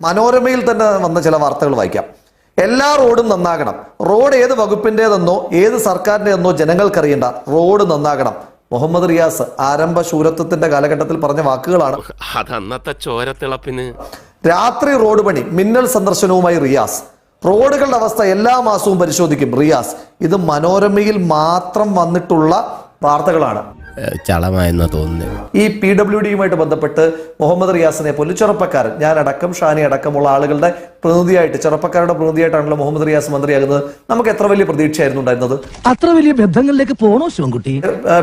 മനോരമയിൽ തന്നെ വന്ന ചില വാർത്തകൾ വായിക്കാം. എല്ലാ റോഡും നന്നാകണം. റോഡ് ഏത് വകുപ്പിന്റെതെന്നോ ഏത് സർക്കാരിന്റെതെന്നോ ജനങ്ങൾക്കറിയണ്ട. റോഡ് നന്നാകണം. മുഹമ്മദ് റിയാസ് ആരംഭ ശൂരത്വത്തിന്റെ കാലഘട്ടത്തിൽ പറഞ്ഞ വാക്കുകളാണ്. അതന്നത്തെ ചോരത്തിളപ്പിന്. രാത്രി റോഡ് പണി മിന്നൽ സന്ദർശനവുമായി റിയാസ്. റോഡുകളുടെ അവസ്ഥ എല്ലാ മാസവും പരിശോധിക്കും റിയാസ്. ഇത് മനോരമയിൽ മാത്രം വന്നിട്ടുള്ള വാർത്തകളാണ്. ചളമായെന്നാ തോന്നുന്നു. ഈ പി ഡബ്ല്യു ഡിയുമായിട്ട് ബന്ധപ്പെട്ട് മുഹമ്മദ് റിയാസിനെ പോലെ ചെറുപ്പക്കാരൻ ഞാൻ അടക്കം ഷാനി അടക്കമുള്ള ആളുകളുടെ പ്രതിനിധിയായിട്ട് ചെറുപ്പക്കാരുടെ പ്രതിനിധിയായിട്ടാണല്ലോ മുഹമ്മദ് റിയാസ് മന്ത്രിയാകുന്നത്. നമുക്ക് എത്ര വലിയ പ്രതീക്ഷയായിരുന്നു ഉണ്ടായിരുന്നത്? അത്ര വലിയ ബന്ധങ്ങളിലേക്ക് പോണോ Sivankutty?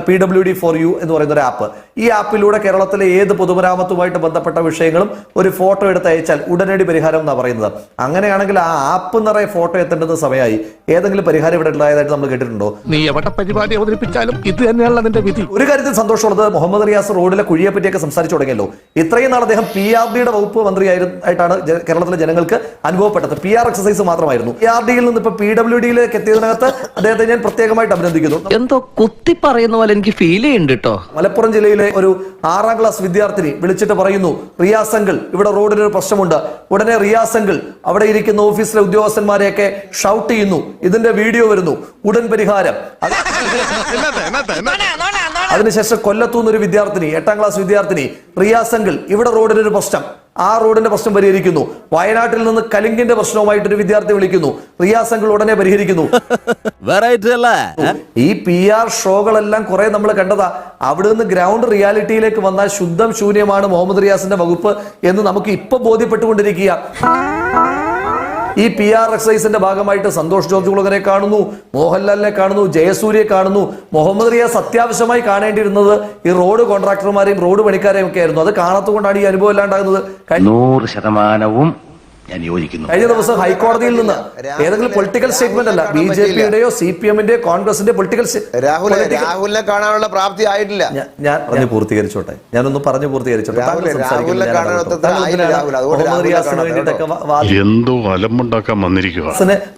P W D for you എന്ന് പറയുന്ന ഒരു ആപ്പ് ഈ ആപ്പിലൂടെ കേരളത്തിലെ ഏത് പൊതുമരാമത്തുമായിട്ട് ബന്ധപ്പെട്ട വിഷയങ്ങളും ഒരു ഫോട്ടോ എടുത്ത് അയച്ചാൽ ഉടനടി പരിഹാരം എന്നാണ് പറയുന്നത്. അങ്ങനെയാണെങ്കിൽ ആ ആപ്പ് നിറയെ ഫോട്ടോ എത്തേണ്ടത് സമയമായി. ഏതെങ്കിലും പരിഹാരം ഇവിടെ ഉണ്ടായതായിട്ട് നമ്മൾ കേട്ടിട്ടുണ്ടോ? നീ എവിടെ പരിപാടി അവതരിപ്പിച്ചാലും ഇത് തന്നെയാണ് അതിന്റെ വിധി. ഒരു കാര്യത്തിൽ സന്തോഷമുള്ളത് മുഹമ്മദ് റിയാസ് റോഡിലെ കുഴിയെ പറ്റിയൊക്കെ സംസാരിച്ചു തുടങ്ങിയല്ലോ. ഇത്രയും നാൾ അദ്ദേഹം പി ആർ ഡിയുടെ വകുപ്പ് മന്ത്രിയായിട്ടാണ് ആയിട്ടാണ് കേരളത്തിലെ ജനങ്ങൾക്ക് അനുഭവപ്പെട്ടത്. പി ആർ എക്സസൈസ് മാത്രമായിരുന്നു. പി ആർ ഡിയിൽ നിന്ന് ഇപ്പൊ പി ഡബ്ല്യു ഡിയിലേക്ക് എത്തിയതിനകത്ത് അദ്ദേഹത്തെ ഞാൻ പ്രത്യേകമായിട്ട് അഭിനന്ദിക്കുന്നു. എന്തോ കുത്തി പറയുന്ന പോലെ എനിക്ക് ഫീൽ ചെയ്യുന്നുണ്ട് കേട്ടോ മലപ്പുറം ജില്ലയിലെ ഒരു ആറാം ക്ലാസ് വിദ്യാർത്ഥിനി വിളിച്ചിട്ട് പറയുന്നു റിയാസ് അങ്കിൾ ഇവിടെ റോഡിന് ഒരു പ്രശ്നമുണ്ട്. ഉടനെ റിയാസ് അങ്കിൾ അവിടെ ഇരിക്കുന്ന ഓഫീസിലെ ഉദ്യോഗസ്ഥന്മാരെയൊക്കെ ഷൗട്ട് ചെയ്യുന്നു. ഇതിന്റെ വീഡിയോ വരുന്നു. ഉടൻ പരിഹാരം. അത് അതിനുശേഷം കൊല്ലത്തുനിന്ന് ഒരു വിദ്യാർത്ഥിനി എട്ടാം ക്ലാസ് വിദ്യാർത്ഥിനി റിയാസ് അങ്കിൾ ഇവിടെ റോഡിന് ഒരു പ്രശ്നം. ആ റോഡിന്റെ പ്രശ്നം പരിഹരിക്കുന്നു. വയനാട്ടിൽ നിന്ന് കലിങ്കിന്റെ പ്രശ്നവുമായിട്ട് ഒരു വിദ്യാർത്ഥി വിളിക്കുന്നു. റിയാസ് അങ്കിൾ ഉടനെ പരിഹരിക്കുന്നു. ഈ പി ആർ ഷോകളെല്ലാം കുറെ നമ്മൾ കണ്ടതാ. അവിടെ നിന്ന് ഗ്രൗണ്ട് റിയാലിറ്റിയിലേക്ക് വന്നാൽ ശുദ്ധം ശൂന്യമാണ് മുഹമ്മദ് റിയാസിന്റെ വകുപ്പ് എന്ന് നമുക്ക് ഇപ്പൊ ബോധ്യപ്പെട്ടുകൊണ്ടിരിക്കുക ഈ പി ആർ എക്സൈസിന്റെ ഭാഗമായിട്ട് സന്തോഷ് ജോർജ് കുളങ്ങരെ കാണുന്നു മോഹൻലാലിനെ കാണുന്നു ജയസൂര്യയെ കാണുന്നു. മുഹമ്മദ് റിയാസ് അത്യാവശ്യമായി കാണേണ്ടിയിരുന്നത് ഈ റോഡ് കോൺട്രാക്ടർമാരെയും റോഡ് പണിക്കാരെയും ഒക്കെ ആയിരുന്നു. അത് കാണാത്തുകൊണ്ടാണ് ഈ അനുഭവം ഇല്ലാണ്ടാകുന്നത് നൂറ് ശതമാനവും ഞാൻ യോജിക്കുന്നു. കഴിഞ്ഞ ദിവസം ഹൈക്കോടതിയിൽ നിന്ന് ഏതെങ്കിലും പൊളിറ്റിക്കൽ സ്റ്റേറ്റ്മെന്റ് അല്ല ബി ജെ പിയുടെയോ സി പി എമ്മിന്റെയോ കോൺഗ്രസിന്റെ പൊളിറ്റിക്കൽ രാഹുൽ രാഹുലിനെ കാണാനുള്ള പ്രാപ്തി ആയിട്ടില്ല. ഞാൻ പറഞ്ഞു പൂർത്തീകരിച്ചോട്ടെ. ഞാനൊന്ന് പറഞ്ഞു പൂർത്തീകരിച്ചോട്ടെ. എന്തോ അലമ്പുണ്ടാക്കാൻ വന്നിരിക്കുക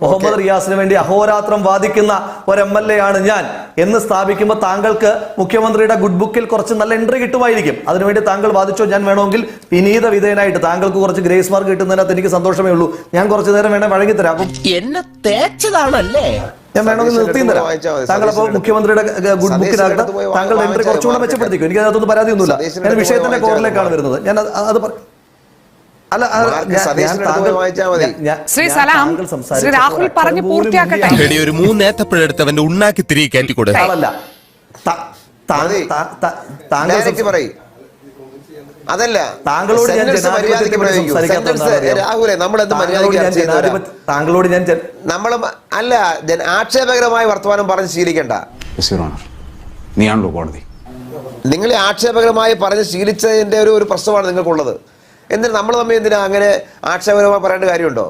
മുഹമ്മദ് റിയാസിന് വേണ്ടി അഹോരാത്രം വാദിക്കുന്ന ഒരു എം എൽ എ ആണ് ഞാൻ. എന്ന് സ്ഥാപിക്കുമ്പോൾ താങ്കൾക്ക് മുഖ്യമന്ത്രിയുടെ ഗുഡ് ബുക്കിൽ കുറച്ച് നല്ല എൻട്രി കിട്ടുമായിരിക്കും. അതിനുവേണ്ടി താങ്കൾ വാദിച്ചോ ഞാൻ വേണമെങ്കിൽ വിനീത വിധേയനായിട്ട് താങ്കൾക്ക് കുറച്ച് ഗ്രേസ് മാർക്ക് കിട്ടുന്നതിനകത്ത് എനിക്ക് സന്തോഷമേ ഉള്ളൂ. ഞാൻ കുറച്ചു നേരം വേണേ വഴങ്ങി തരാം. അപ്പം എന്നെ തേച്ചതാണല്ലേ? ഞാൻ വേണമെങ്കിൽ നിർത്തി തരാം. താങ്കൾ അപ്പോൾ മുഖ്യമന്ത്രിയുടെ ഗുഡ് ബുക്കിനാകട്ടെ ബുക്കിനകത്ത് താങ്കളുടെ എൻട്രി കുറച്ചുകൂടെ. മെച്ചപ്പെടുത്തിക്കും എനിക്ക് അതിനകത്തൊന്നും പരാതിയൊന്നുമില്ല. ഞാൻ വിഷയത്തിന്റെ കോറിലേക്കാണ് വരുന്നത്. ഞാൻ അത് അല്ല ശ്രീ സലാം, ശ്രീ രാഹുൽ പറഞ്ഞു പൂർത്തിയാക്കട്ടെ. എടി ഒരു മൂന്നേത്തപ്പഴെടുത്ത് അവന്റെ ഉണ്ണാക്കി തിരികെ കയറ്റിക്കൂടെ? താങ്കൾ പറയും. അതല്ല. താങ്കളോട് ഞാൻ? രാഹുലെ നമ്മൾ എന്ത് താങ്കളോട് മര്യാദയ്ക്ക് ഞാൻ താങ്കളോട് നമ്മൾ അല്ല ആക്ഷേപകരമായ വർത്തമാനം പറഞ്ഞ് ശീലിക്കണ്ട. നീയാണല്ലോ കോടതി. നിങ്ങൾ ആക്ഷേപകരമായി പറഞ്ഞ് ശീലിച്ചതിന്റെ ഒരു ഒരു പ്രശ്നമാണ് നിങ്ങൾക്കുള്ളത്. എന്തിനാ നമ്മൾ തമ്മിൽ എന്തിനാ അങ്ങനെ ആക്ഷേപകരമായി പറയേണ്ട കാര്യമുണ്ടോ?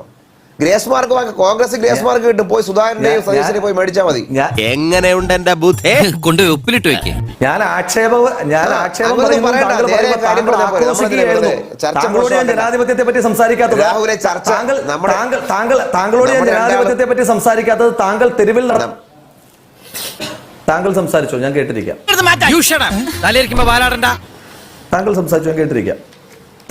ഗ്രേസ് മാർക്ക് വാങ്ങി കോൺഗ്രസ് ഗ്രേസ് മാർക്ക് കിട്ടും. പോയി സുധാകരന്റെയും ഞാൻ- പോയി മേടിച്ചാൽ മതി. എങ്ങനെ എങ്ങനെയുണ്ട് എന്റെ ബുദ്ധേ? കൊണ്ട് ഉപ്പിലിട്ട് വെക്കേ. ഞാൻ ആക്ഷേപ ഞാൻ ആക്ഷേപം താങ്കളോട് ഞാൻ ജനാധിപത്യത്തെ പറ്റി സംസാരിക്കാത്തത്? താങ്കൾ നമ്മുടെ- താങ്കൾ താങ്കൾ താങ്കളോട് ഞാൻ ജനാധിപത്യത്തെ പറ്റി സംസാരിക്കാത്തത് താങ്കൾ തെരുവിൽ നടന്നു താങ്കൾ സംസാരിച്ചോ? ഞാൻ കേട്ടിരിക്കാം. താങ്കൾ സംസാരിച്ചോ? ഞാൻ കേട്ടിരിക്കാം.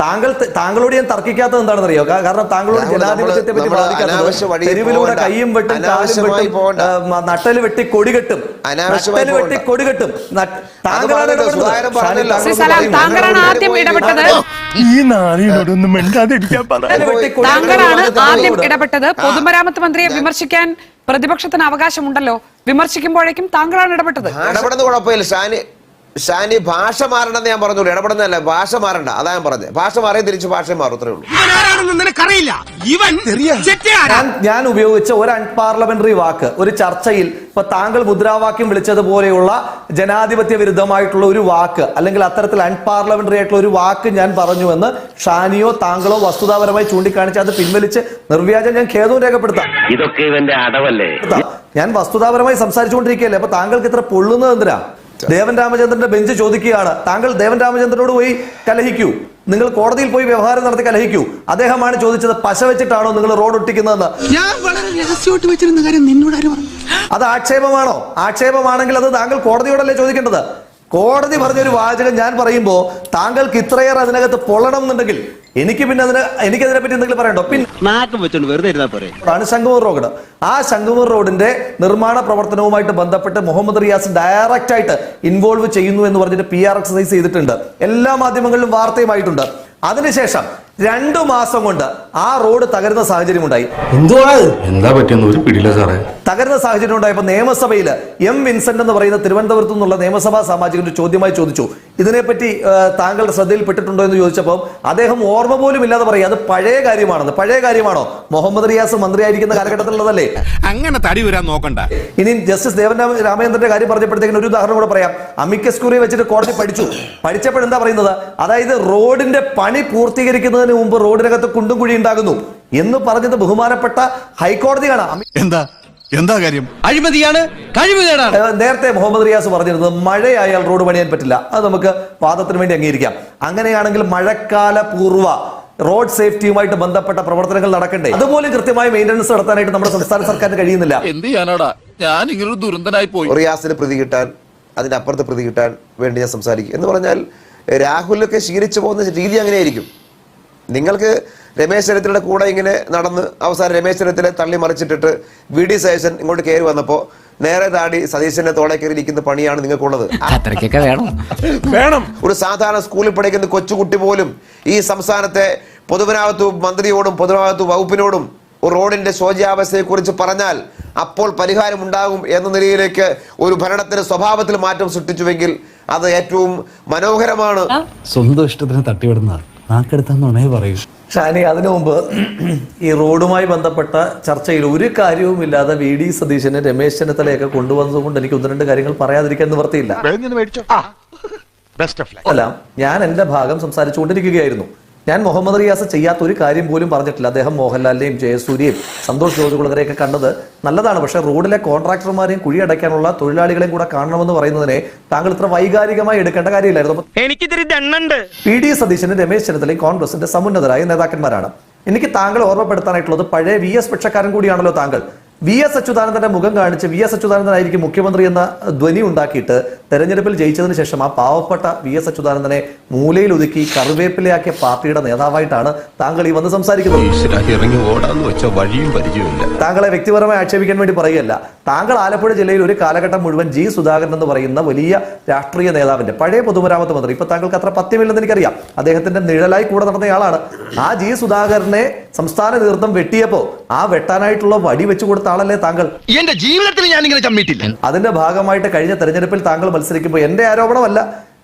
താങ്കൾ താങ്കളോട് ഞാൻ തർക്കിക്കാത്തത് എന്താണെന്നറിയോ? കാരണം താങ്കളോട് ജനാധിപത്യത്തെ പറ്റി ബാധിക്കാത്തത് തെരുവിലൂടെ. കയ്യും വെട്ടും കാലും വെട്ടും നട്ടൽ വെട്ടി കൊടി കെട്ടും. അനാവശ്യമായി നട്ടൽ വെട്ടി കൊടികെട്ടും കൊടി കെട്ടും. നട്ട്- താങ്കളാണ് ഇടപെടുന്നത്. ആദ്യം ഇടപെട്ടത്? ഈ നാളിനോടൊന്നും മിണ്ടാതിരിക്കാൻ താങ്കളാണ്. ആദ്യം ഇടപെട്ടത്. പൊതുമരാമത്ത് മന്ത്രിയെ വിമർശിക്കാൻ പ്രതിപക്ഷത്തിന് അവകാശമുണ്ടല്ലോ. വിമർശിക്കുമ്പോഴേക്കും താങ്കളാണ് ഇടപെട്ടത്. ഇടപെടുന്ന കുഴപ്പമില്ല. ഷാനി ഭാഷ മാറണമെന്ന് ഞാൻ പറഞ്ഞോളൂ ഇടപെടുന്നതല്ല ഭാഷ മാറണ്ട. അതാ ഞാൻ പറഞ്ഞത്. ഭാഷ മാറിയ തിരിച്ച് ഭാഷ മാറും അത്രേ ഉള്ളൂ. നിനക്കറിയില്ല. ഇവൻ ഞാൻ ഞാൻ ഉപയോഗിച്ച ഒരു അൺപാർലമെന്ററി വാക്ക് ഒരു ചർച്ചയിൽ ഇപ്പൊ താങ്കൾ മുദ്രാവാക്യം വിളിച്ചതുപോലെയുള്ള ജനാധിപത്യ വിരുദ്ധമായിട്ടുള്ള ഒരു വാക്ക് അല്ലെങ്കിൽ അത്തരത്തിൽ അൺപാർലമെന്ററി ആയിട്ടുള്ള ഒരു വാക്ക് ഞാൻ പറഞ്ഞുവെന്ന് ഷാനിയോ താങ്കളോ വസ്തുതാപരമായി ചൂണ്ടിക്കാണിച്ച് അത് പിൻവലിച്ച് നിർവ്യാജം ഞാൻ ഖേദവും രേഖപ്പെടുത്താം. ഇതൊക്കെ ഇവന്റെ അടവല്ലേ? ഞാൻ വസ്തുതാപരമായി സംസാരിച്ചുകൊണ്ടിരിക്കുകയല്ലേ? അപ്പൊ താങ്കൾക്ക് ഇത്ര പൊള്ളുന്നത് എന്തിനാ? ദേവൻ രാമചന്ദ്രന്റെ ബെഞ്ച് ചോദിക്കുകയാണ്. താങ്കൾ ദേവൻ രാമചന്ദ്രനോട് പോയി കലഹിക്കൂ. നിങ്ങൾ കോടതിയിൽ പോയി വ്യവഹാരം നടത്തി കലഹിക്കൂ. അദ്ദേഹമാണ് ചോദിച്ചത് പശ വെച്ചിട്ടാണോ നിങ്ങൾ റോഡ് ഒട്ടിക്കുന്നതെന്ന്. ഞാൻ വളരെ രഹസ്യമായിട്ട് വെച്ചിരുന്ന കാര്യം നിന്നോട് അത് ആക്ഷേപമാണോ? ആക്ഷേപമാണെങ്കിൽ അത് താങ്കൾ കോടതിയോടല്ലേ ചോദിക്കേണ്ടത്? കോടതി പറഞ്ഞൊരു വാചകം ഞാൻ പറയുമ്പോൾ താങ്കൾക്ക് ഇത്രയേറെ അതിനകത്ത് പൊള്ളണം എന്നുണ്ടെങ്കിൽ എനിക്ക് പിന്നെ അതിന് എനിക്കതിനെ പറ്റി എന്തെങ്കിലും പറയണ്ടോ? പിന്നെ വെറുതെ ആണ് ശംഖുമൂർ റോഡ്. ആ ശംഖുമൂർ റോഡിന്റെ നിർമ്മാണ പ്രവർത്തനവുമായിട്ട് ബന്ധപ്പെട്ട് മുഹമ്മദ് റിയാസ് ഡയറക്റ്റ് ആയിട്ട് ഇൻവോൾവ് ചെയ്യുന്നു എന്ന് പറഞ്ഞിട്ട് പി ആർ എക്സസൈസ് ചെയ്തിട്ടുണ്ട്. എല്ലാ മാധ്യമങ്ങളിലും വാർത്തയുമായിട്ടുണ്ട്. അതിനുശേഷം രണ്ടു മാസം കൊണ്ട് ആ റോഡ് തകരുന്ന സാഹചര്യം ഉണ്ടായി എന്താ പറ്റിയെന്ന് ഒരു പിടിയില്ല സാറേ. തകരുന്ന സാഹചര്യം ഉണ്ടായപ്പോൾ നിയമസഭയിൽ എം വിൻസെന്റ് എന്ന് പറയുന്ന തിരുവനന്തപുരത്തു നിന്നുള്ള നിയമസഭാ സാമാജികൻ ചോദ്യമായി ചോദിച്ചു. ഇതിനെപ്പറ്റി താങ്കളുടെ ശ്രദ്ധയിൽപ്പെട്ടിട്ടുണ്ടോ എന്ന് ചോദിച്ചപ്പോൾ അദ്ദേഹം ഓർമ്മ പോലും ഇല്ലാതെ പറയും അത് പഴയ കാര്യമാണെന്ന്. പഴയ കാര്യമാണോ? മുഹമ്മദ് റിയാസ് മന്ത്രിയായിരിക്കുന്ന കാലഘട്ടത്തിലുള്ളതല്ലേ? അങ്ങനെ തടി വരാൻ നോക്കണ്ട. ഇനി ജസ്റ്റിസ് ദേവൻ രാമ- രാമചന്ദ്രന്റെ കാര്യം പറഞ്ഞപ്പോഴത്തേക്കും ഒരു ഉദാഹരണം കൂടെ പറയാം. അമിക്കസ് കുറി വെച്ചിട്ട് കോടതി പഠിച്ചു. പഠിച്ചപ്പോൾ എന്താ പറയുന്നത്? അതായത് റോഡിന്റെ പണി പൂർത്തീകരിക്കുന്നതിന് മുമ്പ് റോഡിനകത്ത് കുണ്ടും കുഴി ഉണ്ടാകുന്നു എന്ന് പറഞ്ഞത് ബഹുമാനപ്പെട്ട ഹൈക്കോടതിയാണ്. എന്താ? എന്താ കാര്യം? അഴിമതിയാണ് കഴിവുകേടാണ് നേരത്തെ മുഹമ്മദ് റിയാസ് പറഞ്ഞിരുന്നത് മഴയായാൽ റോഡ് പണിയാൻ പറ്റില്ല. അത് നമുക്ക് വാദത്തിന് വേണ്ടി അംഗീകരിക്കാം. അങ്ങനെയാണെങ്കിൽ മഴക്കാല പൂർവ റോഡ് സേഫ്റ്റിയുമായിട്ട് ബന്ധപ്പെട്ട പ്രവർത്തനങ്ങൾ നടക്കണ്ടേ? അതുപോലും കൃത്യമായി മെയിന്റനൻസ് നടത്താനായിട്ട് നമ്മുടെ സംസ്ഥാന സർക്കാരിന് കഴിയുന്നില്ല. എന്ത് ചെയ്യാനാടാ? ഞാൻ ഇങ്ങനൊരു ദുരന്തനായി പോയി. റിയാസിന് പ്രതി കിട്ടാൻ അതിനപ്പുറത്ത് പ്രതി കിട്ടാൻ വേണ്ടി ഞാൻ സംസാരിക്കും. എന്ന് പറഞ്ഞാൽ രാഹുലൊക്കെ ശീലിച്ചു പോകുന്ന രീതി അങ്ങനെയായിരിക്കും. നിങ്ങൾക്ക് രമേശ് ചെന്നിത്തലയുടെ കൂടെ ഇങ്ങനെ നടന്ന് അവസാനം രമേശ് ചെന്നിത്തല തള്ളി മറിച്ചിട്ടിട്ട് വി ഡി സതീശൻ ഇങ്ങോട്ട് കയറി വന്നപ്പോൾ നേരെ താടി സതീശന്റെ തോളെ കയറിയിരിക്കുന്ന പണിയാണ് നിങ്ങൾക്കുള്ളത്. അത്രയ്ക്കൊക്കെ വേണം. വേണം. ഒരു സാധാരണ സ്കൂളിൽ പഠിക്കുന്ന കൊച്ചുകുട്ടി പോലും ഈ സംസ്ഥാനത്തെ പൊതുമരാമത്വ മന്ത്രിയോടും പൊതുമരാമത്വ വകുപ്പിനോടും ഒരു റോഡിന്റെ ശോചാവസ്ഥയെ കുറിച്ച് പറഞ്ഞാൽ അപ്പോൾ പരിഹാരം ഉണ്ടാകും എന്ന നിലയിലേക്ക് ഒരു ഭരണത്തിന്റെ സ്വഭാവത്തിൽ മാറ്റം സൃഷ്ടിച്ചുവെങ്കിൽ അത് ഏറ്റവും മനോഹരമാണ്. സ്വന്തം ഇഷ്ടത്തിന് തട്ടിവിടുന്ന നാക്കെടുത്താന്നുണേ പറയൂ. ഷാനി അതിനു മുമ്പ് ഈ റോഡുമായി ബന്ധപ്പെട്ട ചർച്ചയിൽ ഒരു കാര്യവുമില്ലാതെ വി ഡി സതീശനെ രമേശ് ചെന്നിത്തലയൊക്കെ കൊണ്ടുവന്നതുകൊണ്ട് എനിക്ക് ഒന്ന് രണ്ട് കാര്യങ്ങൾ പറയാതിരിക്കാൻ നിവർത്തിയില്ല. മേടിച്ചോ. ബെസ്റ്റ് ഓഫ് അല്ല ഞാൻ എന്റെ ഭാഗം സംസാരിച്ചുകൊണ്ടിരിക്കുകയായിരുന്നു. ഞാൻ മുഹമ്മദ് റിയാസ് ചെയ്യാത്ത ഒരു കാര്യം പോലും പറഞ്ഞിട്ടില്ല. അദ്ദേഹം മോഹൻലാലിനെയും ജയസൂര്യയും സന്തോഷ് ജോർജ് കുളങ്ങരെയൊക്കെ കണ്ടത് നല്ലതാണ്. പക്ഷേ റോഡിലെ കോൺട്രാക്ടർമാരെയും കുഴിയടയ്ക്കാനുള്ള തൊഴിലാളികളെയും കൂടെ കാണണമെന്ന് പറയുന്നതിനെ താങ്കൾ ഇത്ര വൈകാരികമായി എടുക്കേണ്ട കാര്യമില്ലായിരുന്നു. എനിക്ക് എനിക്കിതിരി പി ഡി സതീശനും രമേശ് ചെന്നിത്തലയും കോൺഗ്രസിന്റെ സമുന്നതരായ നേതാക്കന്മാരാണ്. എനിക്ക് താങ്കൾ ഓർമ്മപ്പെടുത്താനായിട്ടുള്ളത് പഴയ വി എസ് പക്ഷക്കാരൻ കൂടിയാണല്ലോ താങ്കൾ. വി എസ് അച്യുതാനന്ദന്റെ മുഖം കാണിച്ച് വി എസ് അച്യുതാനന്ദനായിരിക്കും മുഖ്യമന്ത്രി എന്ന ധ്വനി ഉണ്ടാക്കിയിട്ട് തെരഞ്ഞെടുപ്പിൽ ജയിച്ചതിന് ശേഷം ആ പാവപ്പെട്ട വി എസ് അച്യുതാനന്ദനെ മൂലയിൽ ഒതുക്കി കറിവേപ്പിലയാക്കിയ പാർട്ടിയുടെ നേതാവായിട്ടാണ് താങ്കൾ ഈ വന്ന് സംസാരിക്കുന്നത്. ഇറങ്ങി ഓടാന്ന് വെച്ച വഴിയും പരിചയമില്ല താങ്കളെ വ്യക്തിപരമായി ആക്ഷേപിക്കാൻ വേണ്ടി പറയുകയല്ല. താങ്കൾ ആലപ്പുഴ ജില്ലയിൽ ഒരു കാലഘട്ടം മുഴുവൻ ജി സുധാകരൻ എന്ന് പറയുന്ന വലിയ രാഷ്ട്രീയ നേതാവിന്റെ പഴയ പൊതുമരാമത്ത് മന്ത്രി. ഇപ്പൊ താങ്കൾക്ക് അത്ര പത്യമില്ലെന്ന് എനിക്കറിയാം. അദ്ദേഹത്തിന്റെ നിഴലായി കൂടെ നടന്നയാളാണ്. ആ ജി സുധാകരനെ സംസ്ഥാന നേതൃത്വം വെട്ടിയപ്പോ ആ വെട്ടാനായിട്ടുള്ള വടി വെച്ചു കൊടുത്ത ആളല്ലേ താങ്കൾ? എന്റെ ജീവിതത്തിൽ ഞാൻ ഇങ്ങനെ ചമ്മിട്ടില്ല അതിന്റെ ഭാഗമായിട്ട് കഴിഞ്ഞ തെരഞ്ഞെടുപ്പിൽ താങ്കൾ മത്സരിക്കുമ്പോൾ എന്റെ ആരോപണമല്ല.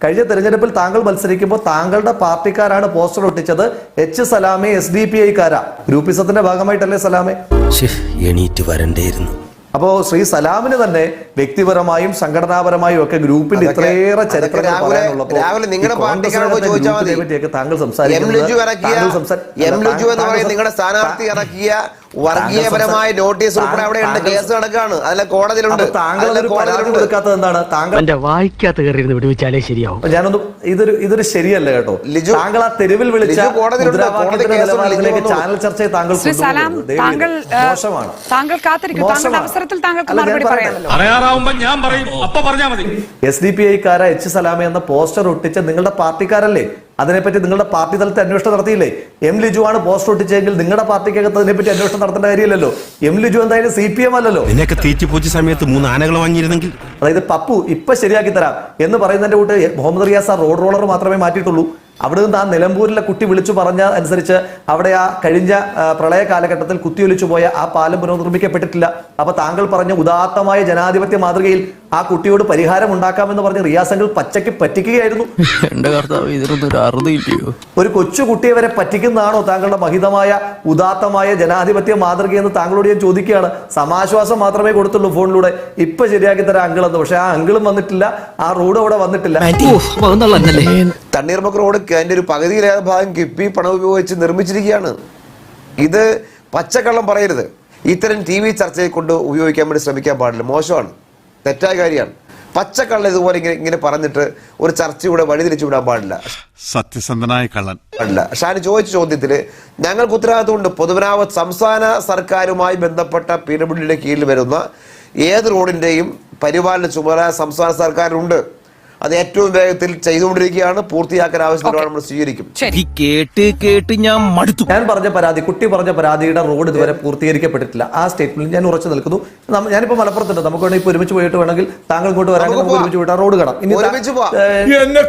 കഴിഞ്ഞ തെരഞ്ഞെടുപ്പിൽ താങ്കൾ മത്സരിക്കുമ്പോൾ താങ്കളുടെ പാർട്ടിക്കാരാണ് പോസ്റ്റർ ഒട്ടിച്ചത്. എച്ച് സലാമെ എസ് ഡി പി ഐക്കാരാ. ഗ്രൂപ്പിസത്തിന്റെ ഭാഗമായിട്ടല്ലേ സലാമെ? എണീറ്റ് വരണ്ടേയിരുന്നു. അപ്പോ ശ്രീ സലാമിന് തന്നെ വ്യക്തിപരമായും സംഘടനാപരമായും ഒക്കെ ഗ്രൂപ്പിന്റെ ഇത്രയേറെ ചരിത്രങ്ങൾ പറയാനുള്ളപ്പോൾ താങ്കൾ സംസാരിക്കുന്നത് നിങ്ങളുടെ സ്ഥാനാർത്ഥി ഇറക്കിയ വർഗീയപരമായ നോട്ടീസ് ഉൾപ്പെടെ അവിടെ ഉണ്ട് കേസ് നടക്കാണ്. അതിലെ കോടതിയിലുണ്ട്. കൊടുക്കാത്തത് എന്താണ്? താങ്കൾ എന്റെ വായിക്കാത്ത കയറിയിരുന്ന് വിടുവിച്ചാലേ ശരിയാവും. ഞാനൊന്ന് ഇതൊരു ഇതൊരു ശരിയല്ല കേട്ടോ. ലിജു- താങ്കൾ ആ തെരുവിൽ വിളിച്ച ചാനൽ ചർച്ചയെ താങ്കൾ താങ്കൾ ചെയ്ത് മോശമാണ്. താങ്കൾ കാത്തിരിക്കും. താങ്കളുടെ അവസരത്തിൽ താങ്കൾക്ക് ഞാൻ മറുപടി പറയാമല്ലോ. പറയാറാവുമ്പോ ഞാൻ പറയും. അപ്പൊ പറഞ്ഞാ മതി. എസ് ഡി പി ഐക്കാര എച്ച് സലാമ എന്ന പോസ്റ്റർ ഒട്ടിച്ച് നിങ്ങളുടെ പാർട്ടിക്കാരല്ലേ? അതിനെപ്പറ്റി നിങ്ങളുടെ പാർട്ടി തലത്തിൽ അന്വേഷണം നടത്തിയില്ലേ? എം ലിജു ആണ് പോസ്റ്റ് ഒട്ടിച്ചെങ്കിൽ നിങ്ങളുടെ പാർട്ടിക്കകത്ത് അതിനെപ്പറ്റി അന്വേഷണം നടത്തേണ്ട കാര്യമില്ലല്ലോ. എം ലിജു എന്തായാലും സി പി എം അല്ലല്ലോ. നിന്നെയൊക്കെ തീറ്റിപ്പൂച്ച സമയത്ത് മൂന്ന് ആനകൾ വാങ്ങിയിരുന്നെങ്കിൽ. അതായത് പപ്പു ഇപ്പൊ ശരിയാക്കി തരാം എന്ന് പറയുന്നതിന്റെ കൂട്ട് മുഹമ്മദ് റിയാസ് ആ റോഡ് റോളർ മാത്രമേ മാറ്റിയിട്ടുള്ളൂ. അവിടെ നിന്ന് ആ നിലമ്പൂരിലെ കുട്ടി വിളിച്ചു പറഞ്ഞ അനുസരിച്ച് അവിടെ ആ കഴിഞ്ഞ പ്രളയ കാലഘട്ടത്തിൽ കുത്തിയൊലിച്ചു പോയ ആ പാലം പുനർനിർമ്മിക്കപ്പെട്ടിട്ടില്ല. അപ്പൊ താങ്കൾ പറഞ്ഞ ഉദാത്തമായ ജനാധിപത്യ മാതൃകയിൽ ആ കുട്ടിയോട് പരിഹാരം ഉണ്ടാക്കാമെന്ന് പറഞ്ഞ് റിയാസെങ്കിൽ പച്ചയ്ക്ക് പറ്റിക്കുകയായിരുന്നു. എന്റെ കർത്താവ് ഇതിനൊന്നും ഒരു അറുതില്ലയോ ഒരു കൊച്ചു കുട്ടിയെ വരെ പറ്റിക്കുന്നതാണോ താങ്കളുടെ മഹിതമായ ഉദാത്തമായ ജനാധിപത്യ മാതൃകയെന്ന് താങ്കളോട് ഞാൻ ചോദിക്കുകയാണ്. സമാശ്വാസം മാത്രമേ കൊടുത്തുള്ളൂ ഫോണിലൂടെ. ഇപ്പൊ ശരിയാക്കി തരാം അങ്കിൾ എന്ന് പക്ഷെ ആ അങ്കിളും വന്നിട്ടില്ല ആ റോഡ് അവിടെ വന്നിട്ടില്ല. തണ്ണീർമുക്ക് റോഡ് അതിന്റെ ഒരു പകുതിയിലേറെ ഭാഗം കിപ്പി പണം ഉപയോഗിച്ച് നിർമ്മിച്ചിരിക്കുകയാണ്. ഇത് പച്ചക്കള്ളം പറയരുത്. ഇത്തരം ടി വി ചർച്ചയെ കൊണ്ട് ഉപയോഗിക്കാൻ വേണ്ടി ശ്രമിക്കാൻ പാടില്ല. മോശമാണ്. തെറ്റായ കാര്യമാണ്. പച്ചക്കള്ള ഇതുപോലെ ഇങ്ങനെ ഇങ്ങനെ പറഞ്ഞിട്ട് ഒരു ചർച്ചയുടെ വഴിതിരിച്ചു വിടാൻ പാടില്ല. സത്യസന്ധനായ കള്ളൻ. പാടില്ല. ഷാനി ചോദിച്ച ചോദ്യത്തിൽ ഞങ്ങൾക്ക് ഉത്തരവാദിത്തമുണ്ട്. പൊതുമരാമത്ത് സംസ്ഥാന സർക്കാരുമായി ബന്ധപ്പെട്ട പി കീഴിൽ വരുന്ന ഏത് റോഡിന്റെയും പരിപാലന ചുമതല സംസ്ഥാന സർക്കാരിനുണ്ട്. അത് ഏറ്റവും വേഗത്തിൽ ചെയ്തുകൊണ്ടിരിക്കുകയാണ്. പൂർത്തിയാക്കാൻ ആവശ്യമുള്ള നമ്മൾ സ്വീകരിക്കും. കേട്ട് കേട്ട് ഞാൻ മടുത്തു. ഞാൻ പറഞ്ഞ പരാതി കുട്ടി പറഞ്ഞ പരാതിയുടെ റോഡ് ഇതുവരെ പൂർത്തീകരിക്കപ്പെട്ടിട്ടില്ല. ആ സ്റ്റേറ്റ്മെന്റ് ഞാൻ ഉറച്ചു നിൽക്കുന്നു. ഞാനിപ്പോ മലപ്പുറത്തുണ്ട്. നമുക്ക് വേണമെങ്കിൽ ഒരുമിച്ച് പോയിട്ട് വേണമെങ്കിൽ താങ്കൾ ഇങ്ങോട്ട് വരാൻ ഒരുമിച്ച് പോയിട്ട് ആ റോഡ് കാണാം. ഇനി ഒരുമിച്ച് പോവാം. എന്നെ